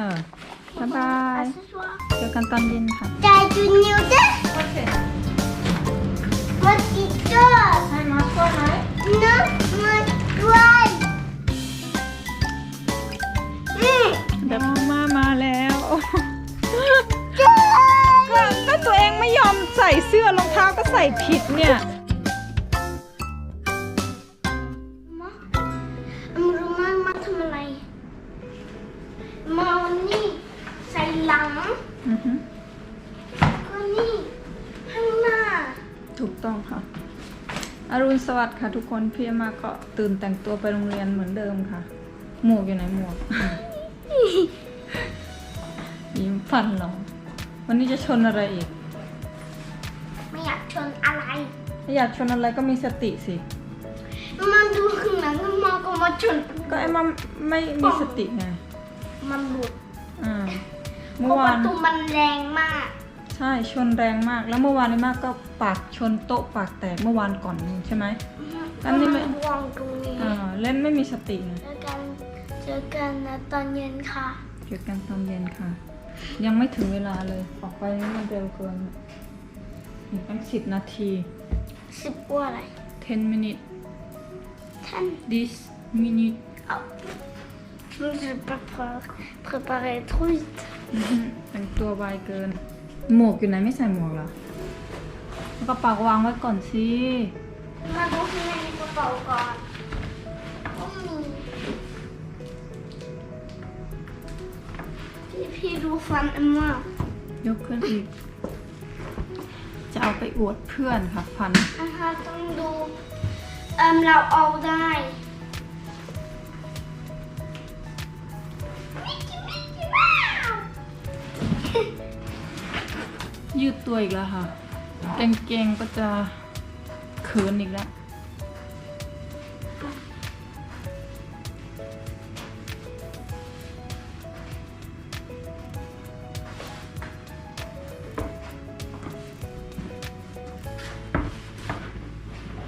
ออบ๊ายบาย À ce soir. เจอกันตอนเย็นค่ะ T'as du noodle โอเค Moi, tu dors. ให้มาช่วยไหม Non, moi, toi. Hum. เดี๋ยวมามาแล้ว Toi. ก็ก็ตัวเองไม่ยอมใส่เสื้อรองเท้าก็ใส่ผิดเนี่ย อือฮึก็นี่ข้างหน้าถูกต้องค่ะ อรุณสวัสดิ์ค่ะทุกคนพี่มาก็ตื่นแต่งตัวไปโรงเรียนเหมือนเดิมค่ะ หมวกอยู่ไหนหมวก ยิ้มฟันเหรอวันนี้จะชนอะไรอีก ไม่อยากชนอะไรถ้าอยากชนอะไรก็มีสติสิ มันดูข้างหลังแล้วมาก็มาชน ก็ไอ้มาไม่มีสติไง มันหลุดอ่า เพเมื่อราะปวาระนตูมันแรงมาก ใช่ชนแรงมาก แล้วเมื่อวานนี้มากก็ปากชนโต๊ะปากแตกเมื่อวานก่อนนึงใช่ไหม อันนี้ไม่มันวางตรงนี้ อ่าเล่นไม่มีสติไง เจอกัน เจอกันนะตอนเย็นค่ะ เจอกันตอนเย็นค่ะ ยังไม่ถึงเวลาเลย ออกไปนี่มันเร็วเกินอีกตั้งสิบนาที สิบกว่าอะไร 10 minutes ท่าน this minute เอา Je vais pas pré- préparer trop vite. อื้อหือแต่งตัวไวเกิน หมวกอยู่ไหนไม่ใส่หมวกเหรอเอากระเป๋าวางไว้ก่อนสิมาดูข้างในกระเป๋าก่อนก็มีพี่พี่ดูฟันเอ็มมายกขึ้นอีก จะเอาไปอวดเพื่อนค่ะฟัน นะคะต้องดูเอ็มเราเอาได้ ยืดตัวอีกแล้วค่ะกางเกงก็จะเขินอีกแล้ว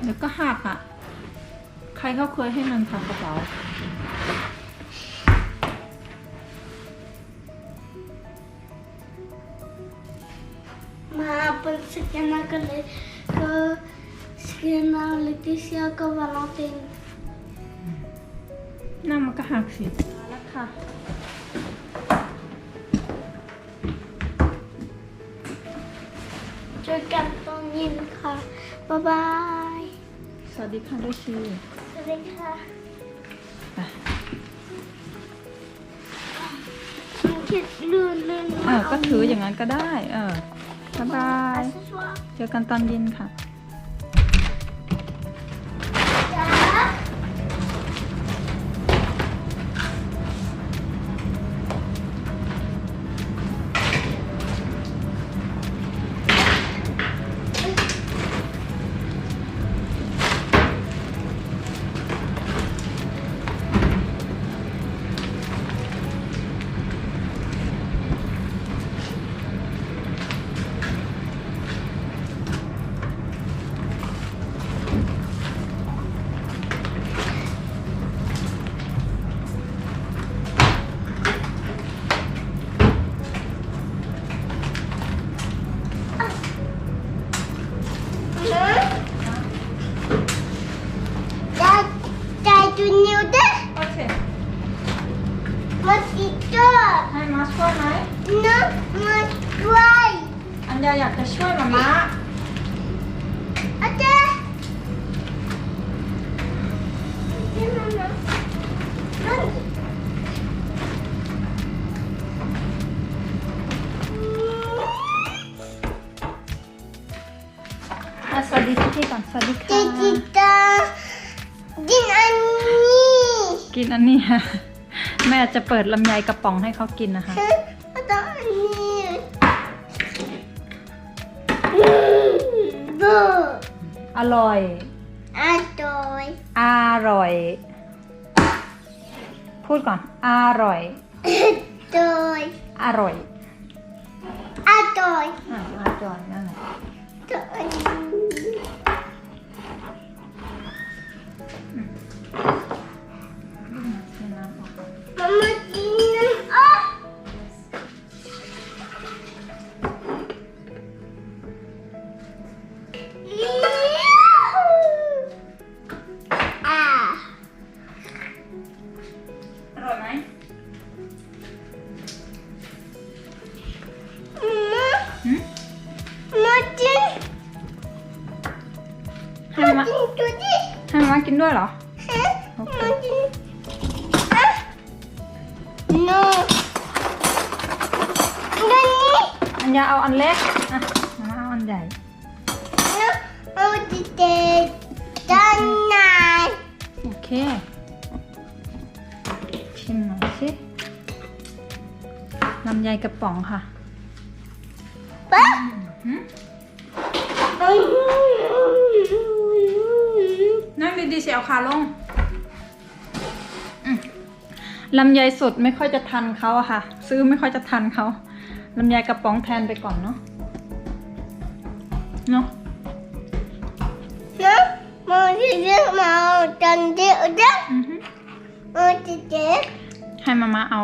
เดี๋ยวก็หักอะ ใครเขาเคยให้มันทำกระเป๋า เลนตินหน้ามันก็หักสิมาแล้วค่ะ เจอกันตอนเย็นค่ะบ๊ายบาย สวัสดีค่ะด้วยชีสวัสดีค่ะไปมันคิดลื่นลื่นเออก็ถืออย่างนั้นก็ได้ เออ บ๊ายบายสวัสเจอกันตอนเย็นค่ะ อันยาอยากจะช่วยมาม่าอาจารย์นี่มันนะนั่นอะสวัสดีพี่ๆก่อนสวัสดีค่ะ จิจิตากินอันนี้กินอันนี้ค่ะ แม่จะเปิดลำไยกระป๋องให้เขากินนะคะฮะตอนนี้ บูอร่อยอาตอยอร่อย พูดก่อน อร่อยตอย อร่อยอาตอยอะอร่อยนั่นแหละตอยมามากินน้ำอะ อันยาเอาอันเล็กอะมาเอาอันใหญ่ No. Oh, the donut. โอเคชิมหน่อยสิลำไยกระป๋องค่ะ What? หืมนั่งดีๆเสียวขาลงอืมลำไยสดไม่ค่อยจะทันเขาอะค่ะ ซื้อไม่ค่อยจะทันเขา ลำไยกระป๋องแทนไปก่อนเนาะเนาะ No. Mau dia mau cantik udah. อือฮึ Mau titik. ให้มามาเอา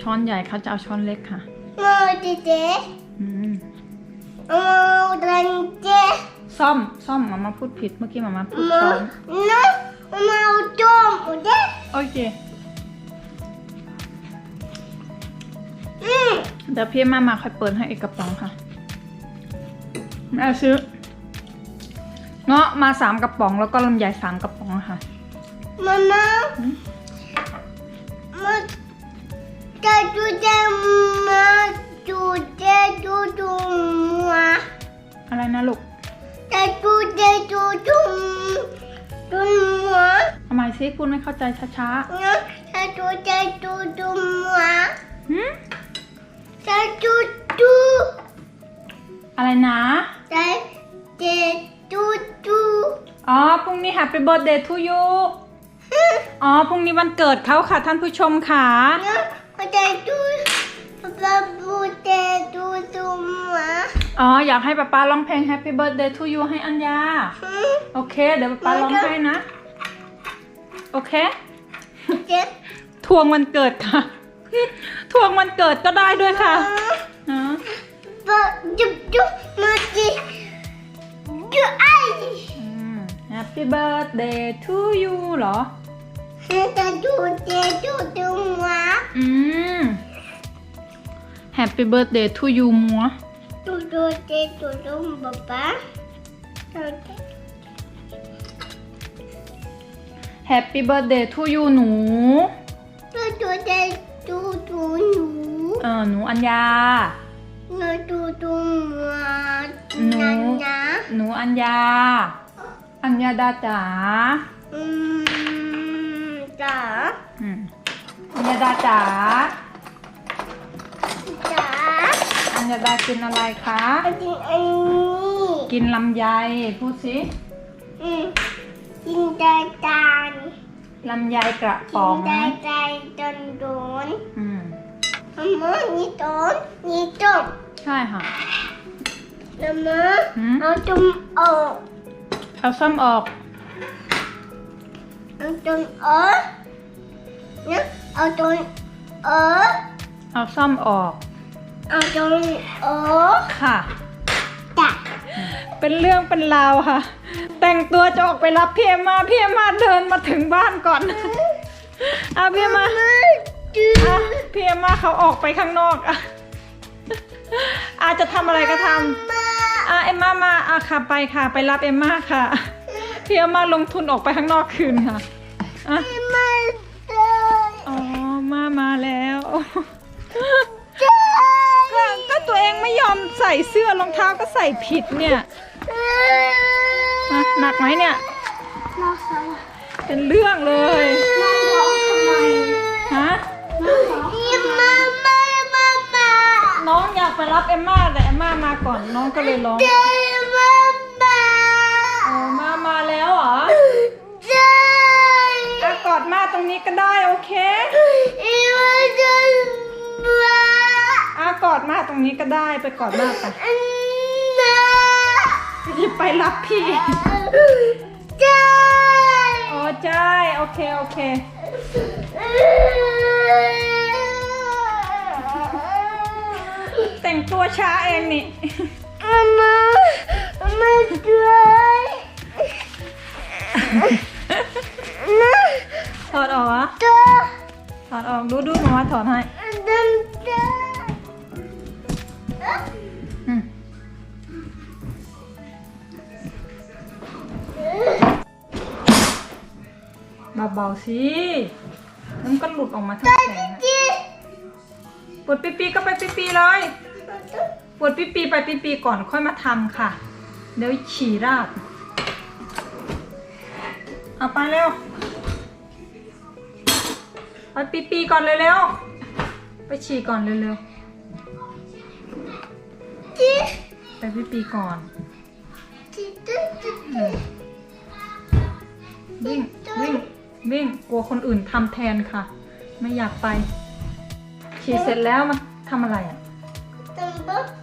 ช้อนใหญ่เขาจะเอาช้อนเล็กค่ะ Mau titik. อืม Mau cantik. ซ่อมซ่อมมามาพูดผิดเมื่อกี้มามาพูดช้อน No. Mau jom udah. โอเค Hmm. เดี๋ยวพี่มามาค่อยเปิดให้อีกกระป๋องค่ะแม่ซื้อเงาะมาสามกระป๋องแล้วก็ลำไยสามกระป๋องค่ะ Mama. Hmm? Ma. Tadu ma. Tude tudu mua. อะไรนะลูก Tadu de tudu. Tudu mua. ทำไมซิพูดไม่เข้าใจช้า No. Tadu de tudu mua. ๆหืม Tadu tu. อะไรนะ Tadu tudu. อ๋อพรุ่งนี้ Happy Birthday to you อ๋อพรุ่งนี้วันเกิดเขาค่ะท่านผู้ชมค่ะ No. Tadu. Babu de tudu mua. อ๋ออยากให้ป๊าป๊าร้องเพลง Happy Birthday to you ให้อัญญา Hmm. โอเค เดี๋ยวป๊าป๊าร้องให้นะ โอเค Just. ทวงวันเกิดค่ะ ทวงวันเกิดก็ได้ด้วยค่ะอ๋อ But you do mati. You ai. อืม Happy birthday to you เหรอ Kita do de do do mua. อืม Happy birthday to you มัว Do do de do do baba. Do de. Happy birthday to you หนู Do do de do do nu. เออหนูอัญญา No do do mua. Nu. Nana. หนูอัญญา อัญญาดาจ๋า Hmm. Da. อืมอัญญาดาจ๋า Da. อัญญาดากินอะไรคะ Ada ini. กินลำไย พูดสิ Hmm. Cinta dan. ลำไยกระป๋อง Cinta dan don don. อืม Mama, ni don, ni don. ใช่ค่ะ Mama, Hmm? เอาจุ่มออกเอาซ่อมออก เอาจุ่มออกนะเอาจุ่มออกเอาซ่อมออกเอาจุ่มออกค่ะ จ้ะเป็นเรื่องเป็นราวค่ะ แต่งตัวจะออกไปรับพี่เอ็มมาพี่เอ็มมาเดินมาถึงบ้านก่อนเอาพี่เอ็มมาจืดอะพี่เอ็มมาเขาออกไปข้างนอกอะอาจจะทำอะไรก็ทำมาอะเอ็มมามาอะค่ะไปค่ะ ไปรับเอ็มมาค่ะพี่เอ็มมาลงทุนออกไปข้างนอกคืนค่ะอะมาเลยอ๋อมามาแล้วจ้าก็ก็ตัวเองไม่ยอมใส่เสื้อรองเท้าก็ใส่ผิดเนี่ย อะหนักไหมเนี่ยน้องสาวเป็นเรื่องเลยน้องร้องทำไมฮะนี่มามามามาน้องอยากไปรับเอมม่าแต่เอมม่ามาก่อนน้องก็เลยร้องเจ้ามามาโอ้มามาแล้วเหรอใช่อะกอดมาตรงนี้ก็ได้โอเคอีวันจะมาอะกอดมาตรงนี้ก็ได้ไปกอดมาไปนะ จะไปรับพี่ใช่อ๋อใช่โอเค โอเค แต่งตัวช้าเองนี่มามามาด้วยนะถอดออกเหรอตัวถอดออก ดูดูมาว่าถอดให้ เบาๆสิแล้วมันก็หลุดออกมาทั้งแผงอะปวดปีปีๆก็ไปปีปีๆเลย ปวดปีปีๆไปปีปีๆก่อนค่อยมาทำค่ะ เดี๋ยวฉี่ราด เอาไปเร็ว ไปปีปีๆก่อนเร็วๆ ไปฉี่ก่อนเร็วๆ ไปปีปีๆก่อนอืมวิ่งวิ่ง วิ่งกลัวคนอื่นทำแทนค่ะ ไม่อยากไป ฉีดเสร็จแล้วมาทำอะไรอะ Tembak ada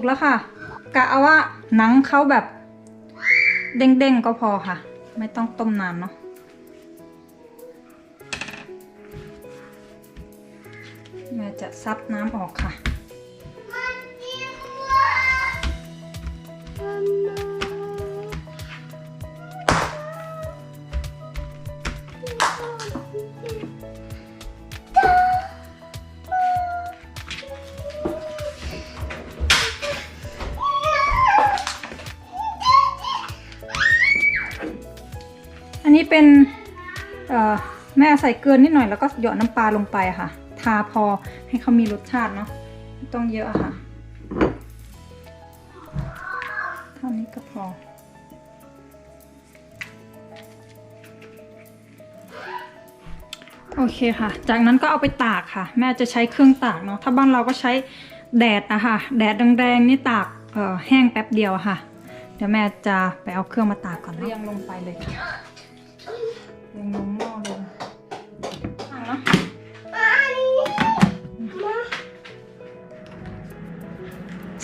กแล้วค่ะ กะเอาว่าหนังเขาแบบ เด้งๆก็พอค่ะ ไม่ต้องต้มนานเนาะมาจะซับน้ำออกค่ะ นนี้เป็นแม่ใส่เกลือนิดหน่อยแล้วก็หยอดน้ำปลาลงไปค่ะ ทาพอให้เขามีรสชาติเนาะไม่ต้องเยอะค่ะเท่านี้ก็พอโอเคค่ะ จากนั้นก็เอาไปตากค่ะ แม่จะใช้เครื่องตากเนาะ ถ้าบ้านเราก็ใช้แดดอะค่ะแดดแรงๆนี่ตากแห้งแป๊บเดียวค่ะ เดี๋ยวแม่จะไปเอาเครื่องมาตากก่อนเรียงลงไปเลยค่ะ ยงลงหม้อลยอะเนาะมา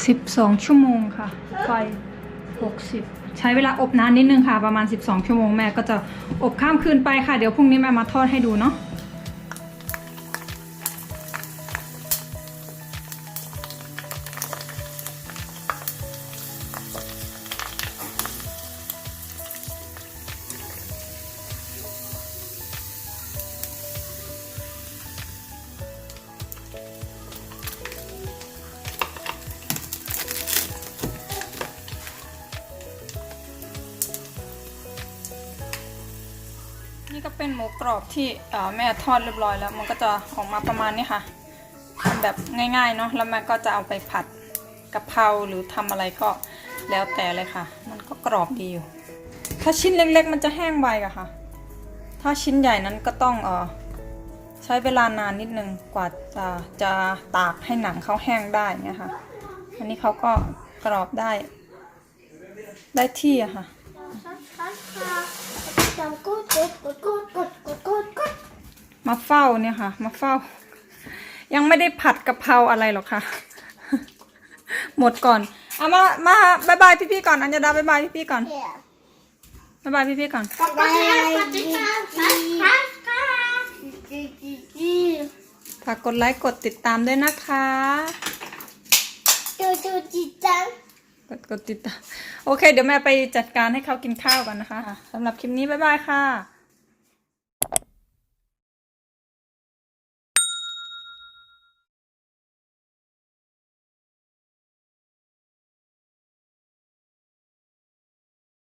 สิบสองชั่วโมงค่ะ ไฟหกสิบใช้เวลาอบนานนิดนึงค่ะ ประมาณ 12 ชั่วโมงแม่ก็จะอบข้ามคืนไปค่ะ เดี๋ยวพรุ่งนี้แม่มาทอดให้ดูเนาะ รอบที่แม่ทอดเรียบร้อยแล้ว มันก็จะออกมาประมาณนี้ค่ะทำแบบง่ายๆเนาะแล้วแม่ก็จะเอาไปผัดกะเพราหรือทำอะไรก็แล้วแต่เลยค่ะ มันก็กรอบดีอยู่ ถ้าชิ้นเล็กๆ มันจะแห้งไวอะค่ะ ถ้าชิ้นใหญ่นั้นก็ต้องเออใช้เวลานานนิดนึงกว่าจะจะตากให้หนังเขาแห้งได้เนี่ยค่ะ อันนี้เขาก็กรอบได้ ได้ที่อะค่ะ มาเฝ้าเนี่ยค่ะ มาเฝ้า ยังไม่ได้ผัดกะเพราอะไรหรอกค่ะ หมดก่อนเอามามาบายบายพี่ๆก่อนอัญญาดาบายบายพี่ๆก่อน Yeah. บายบายพี่ๆก่อนฝากกดไลค์กดติดตามด้วยนะคะกดกดติดตาม โอเค เดี๋ยวแม่ไปจัดการให้เขากินข้าวกันนะคะสำหรับคลิปนี้บ๊ายบายค่ะ